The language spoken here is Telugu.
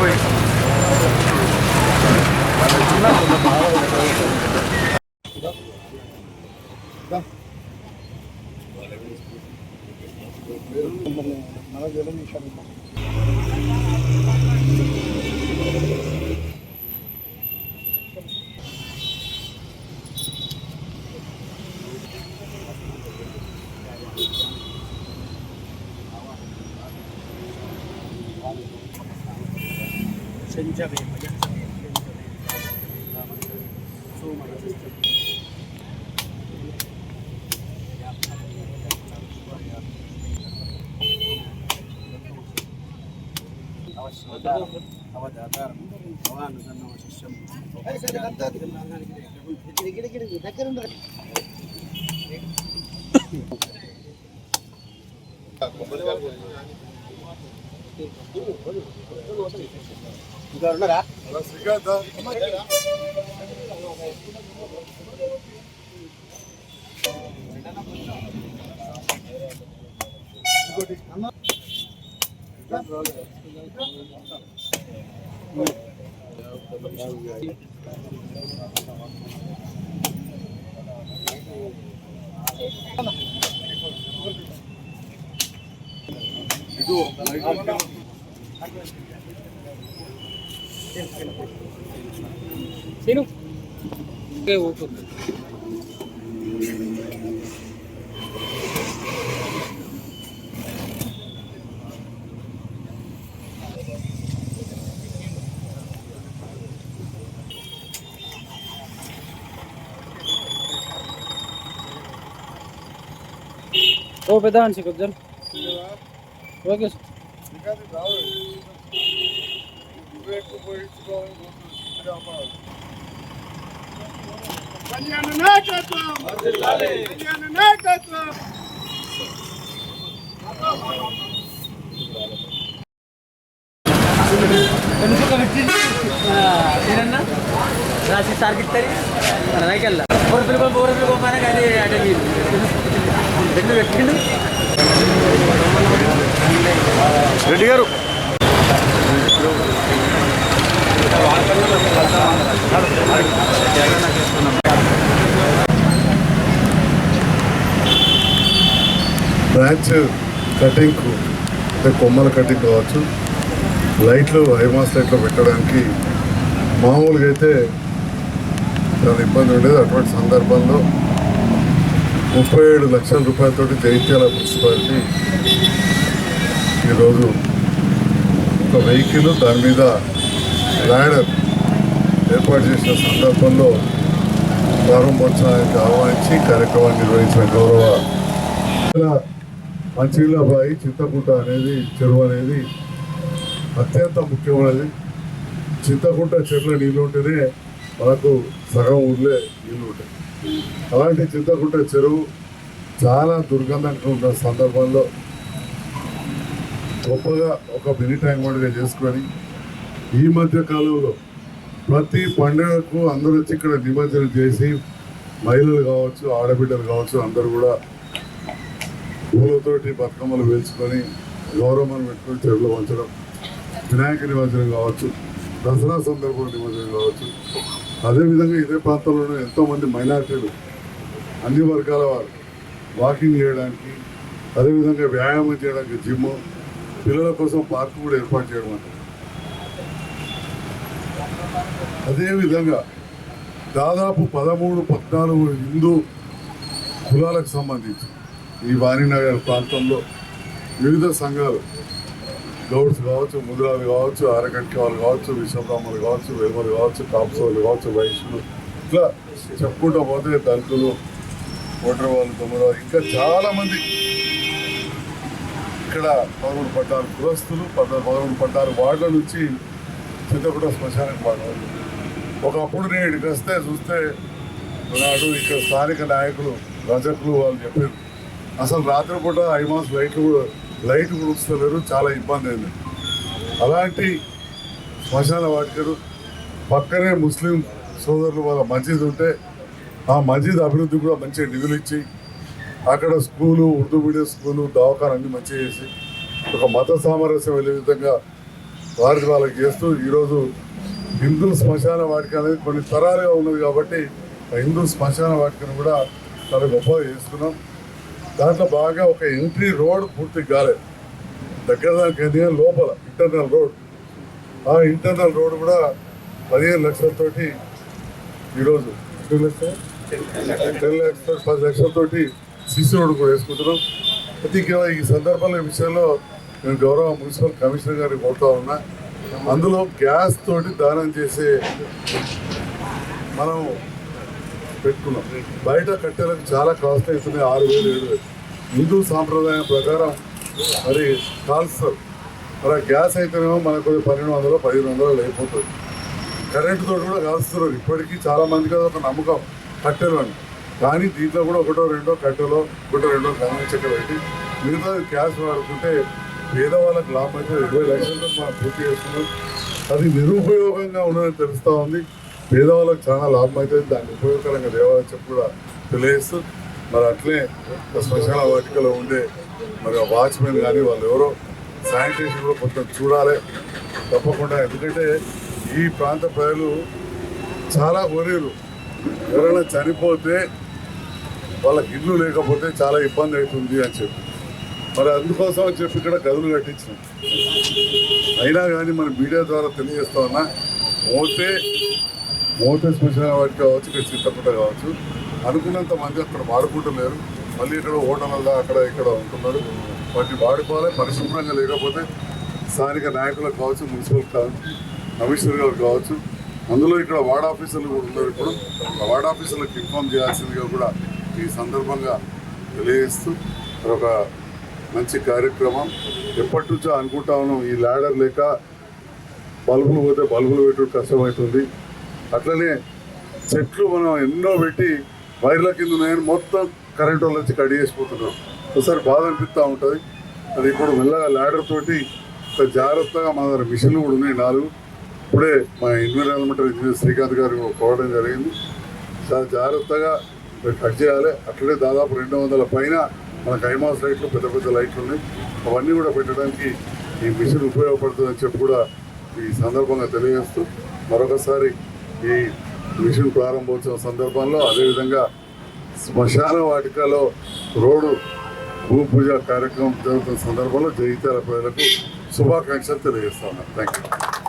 Gracias. செஞ்சவை மயக்கவை சோமரசிஸ்டம் అవధాతారం భవానుదన్న వశిష్యం దగ్గర ఇంకా ఉన్నారా శ్రీకాంత్ Thank you. తిను ఓకే ఓకే ఓ పెద్ద మనిషి కొంచెం ఓకే సార్. కళ్యాణ నాయకత్వం కళ్యాణ నాయకత్వం రాసి సార్కిస్తారు మన ఊరు పిలుపు ఊరు పిలుపు అది అంటే మీరు రెండు పెట్టిండు రెడ్డి గారు. బ్రాంచ్ కటింగ్ అంటే కొమ్మల కటింగ్ కావచ్చు లైట్లు హైమాస్ లైట్లో పెట్టడానికి మామూలుగా అయితే చాలా ఇబ్బంది ఉండేది. అటువంటి సందర్భంలో ముప్పై ఏడు లక్షల రూపాయలతోటి జైత్యాల మున్సిపాలిటీ ఈరోజు ఒక వెహికల్ దాని మీద ల్యాడర్ ఏర్పాటు చేసిన సందర్భంలో ప్రారంభోత్సవానికి ఆహ్వానించి కార్యక్రమాన్ని నిర్వహించిన గౌరవ మంచిళ్ళబాయి చింతకుంట అనేది చెరువు అనేది అత్యంత ముఖ్యమైనది. చింతకుంట చెట్ల నీళ్ళు ఉంటేనే మనకు సగం ఊర్లే నీళ్ళు ఉంటాయి. అలాంటి చింతకుంట చెరువు చాలా దుర్గంధంగా ఉన్న సందర్భంలో గొప్పగా ఒక మినీ ట్యాంక్ బండ్గా చేసుకొని ఈ మధ్య కాలంలో ప్రతి పండుగకు అందరూ వచ్చి ఇక్కడ నిమజ్జనం చేసి మహిళలు కావచ్చు ఆడబిడ్డలు కావచ్చు అందరూ కూడా పూలతోటి బతుకమ్మలు వేల్చుకొని గౌరవమని పెట్టుకొని చెరువులో ఉంచడం వినాయక నిమజ్జనం కావచ్చు దసరా సందర్భంలో నిమజ్జనం కావచ్చు. అదేవిధంగా ఇదే ప్రాంతంలోనే ఎంతోమంది మైనార్టీలు అన్ని వర్గాల వారు వాకింగ్ చేయడానికి అదేవిధంగా వ్యాయామం చేయడానికి జిమ్ పిల్లల కోసం పార్క్ కూడా ఏర్పాటు చేయడం అంటే అదేవిధంగా దాదాపు పదమూడు పద్నాలుగు హిందూ కులాలకు సంబంధించి ఈ వాణినగర్ ప్రాంతంలో వివిధ సంఘాలు గౌడ్స్ కావచ్చు ముద్రాలు కావచ్చు ఆరగంటి వాళ్ళు కావచ్చు విశ్వబ్రాహ్మణులు కావచ్చు వేమలు కావచ్చు కాపుసోలు కావచ్చు వైశ్యులు ఇట్లా చెప్పుకుంటూ పోతే దళితులు ఓటర్ వాళ్ళు తొమ్మిది ఇంకా చాలామంది ఇక్కడ పదమూడు పడ్డారు గృహస్థులు పదమూడు పడ్డారు వార్డుల నుంచి సిద్ధపడ శ్మశానికి వాడారు ఒకప్పుడు నేను ఇక్కడికి వస్తే చూస్తే నాడు ఇక్కడ స్థానిక నాయకులు రజకులు వాళ్ళు చెప్పారు. అసలు రాత్రిపూట ఐమాస్ లైట్లు కూడా లైట్ కూడా ఉంచలేరు చాలా ఇబ్బంది అయింది. అలాంటి శ్మశాన వాటికలు పక్కనే ముస్లిం సోదరులు వాళ్ళ మస్జిద్ ఉంటే ఆ మస్జిద్ అభివృద్ధి కూడా మంచిగా నిధులు ఇచ్చి అక్కడ స్కూలు ఉర్దూ మీడియం స్కూలు దవాఖాన అన్ని మంచిగా చేసి ఒక మత సామరస్యం వెళ్ళే విధంగా వారికి వాళ్ళకి చేస్తూ ఈరోజు హిందూ శ్మశాన వాటిక అనేది కొన్ని తరాలుగా ఉన్నది కాబట్టి ఆ హిందూ శ్మశాన వాటికను కూడా చాలా గొప్పగా చేస్తున్నాం దాంట్లో బాగా ఒక ఎంట్రీ రోడ్ పూర్తి కాలేదు దగ్గర దానికి లోపల ఇంటర్నల్ రోడ్. ఆ ఇంటర్నల్ రోడ్ కూడా పదిహేను లక్షలతోటి ఈరోజు. ఎన్ని లక్షలు? టెన్ ల్యాక్స్ పది లక్షలతోటి సీసీ రోడ్ కూడా వేసుకుంటున్నాం. అయితే ఈ సందర్భంలో ఈ విషయంలో నేను గౌరవ మున్సిపల్ కమిషనర్ గారికి కోరుతా ఉన్నా. అందులో గ్యాస్ తోటి దానం చేసే మనం పెట్టుకున్నాం. బయట కట్టెలకు చాలా కాస్ట్ అవుతుంది ఆరు వేలు ఏడు వేలు. హిందూ సాంప్రదాయం ప్రకారం మరి కాల్స్తారు. మరి గ్యాస్ అయితేనేమో మనకు పన్నెండు వందలు పదిహేను వందలు అయిపోతుంది. కరెంటుతో కూడా కాలుస్తున్నారు. ఇప్పటికీ చాలా మందికి ఒక నమ్మకం కట్టెలు అని. కానీ దీంట్లో కూడా ఒకటో రెండో కట్టెలో ఒకటో రెండో గంగ చెక్క పెట్టి మిగతా గ్యాస్ వాడుకుంటే పేదవాళ్ళకి లాభం అయితే ఇరవై లక్షలతో మనం పూర్తి చేస్తున్నాం. అది నిరుపయోగంగా ఉన్నదని తెలుస్తూ ఉంది. పేదవాళ్ళకి చాలా లాభం అయితే దాన్ని ఉపయోగకరంగా దేవాలని చెప్పి కూడా తెలియజేస్తూ మరి అట్లే స్పెషల్ శ్మశాన వాటికలో ఉండే మరి ఆ వాచ్మెన్ కానీ వాళ్ళు ఎవరో శానిటేషన్ కూడా కొంచెం చూడాలి. తప్పకుండా. ఎందుకంటే ఈ ప్రాంత ప్రజలు చాలా కోరేరు ఎవరైనా చనిపోతే వాళ్ళకి ఇల్లు లేకపోతే చాలా ఇబ్బంది అవుతుంది అని చెప్పి. మరి అందుకోసం అని చెప్పి ఇక్కడ గదులు కట్టించినాం. అయినా కానీ మన మీడియా ద్వారా తెలియజేస్తా ఉన్నా మోతే మోతే స్పెషల్ వాటి కావచ్చు ఇక్కడ చిత్తపుట్ట కావచ్చు అనుకున్నంత మంది అక్కడ వాడుకుంటలేరు మళ్ళీ ఇక్కడ హోటళ్ళల్లో అక్కడ ఇక్కడ ఉంటున్నారు. వాటిని వాడుకోవాలి పరిశుభ్రంగా లేకపోతే స్థానిక నాయకులకు కావచ్చు మున్సిపల్ కావచ్చు కమిషనర్ గారు కావచ్చు అందులో ఇక్కడ వార్డ్ ఆఫీసర్లు కూడా ఉన్నారు. ఇప్పుడు వార్డ్ ఆఫీసర్లకు ఇన్ఫామ్ చేయాల్సిందిగా కూడా ఈ సందర్భంగా తెలియజేస్తూ ఒక మంచి కార్యక్రమం ఎప్పటి నుంచో అనుకుంటా ఉన్నాం. ఈ ల్యాడర్ లేక బల్బులు పోతే బల్బులు పెట్టడం కష్టమవుతుంది. అట్లనే చెట్లు మనం ఎన్నో పెట్టి వైర్ల కింద ఉన్నాయని మొత్తం కరెంట్ వాళ్ళు వచ్చి కడి చేసిపోతున్నాం ఒకసారి బాధ అనిపిస్తూ ఉంటుంది. అది ఇప్పుడు మెల్లగా ల్యాడర్ తోటి ఒక జాగ్రత్తగా మా దగ్గర మిషన్లు కూడా ఉన్నాయి నాలుగు. ఇప్పుడే మా ఎన్విరాన్మెంటల్ ఇంజనీర్ శ్రీకాంత్ గారు పోవడం జరిగింది. చాలా జాగ్రత్తగా కట్ చేయాలి. అట్లనే దాదాపు రెండు వందల పైన మన కైమాస్ లైట్లు పెద్ద పెద్ద లైట్లు ఉన్నాయి. అవన్నీ కూడా పెట్టడానికి ఈ మిషన్ ఉపయోగపడుతుందని చెప్పి కూడా ఈ సందర్భంగా తెలియజేస్తూ మరొకసారి ఈ మిషన్ ప్రారంభోత్సవం సందర్భంలో అదేవిధంగా శ్మశాన వాటికలో రోడ్డు భూ పూజ కార్యక్రమం జరుగుతున్న సందర్భంలో జయితాల ప్రజలకు శుభాకాంక్షలు తెలియజేస్తా ఉన్నాను థ్యాంక్ యూ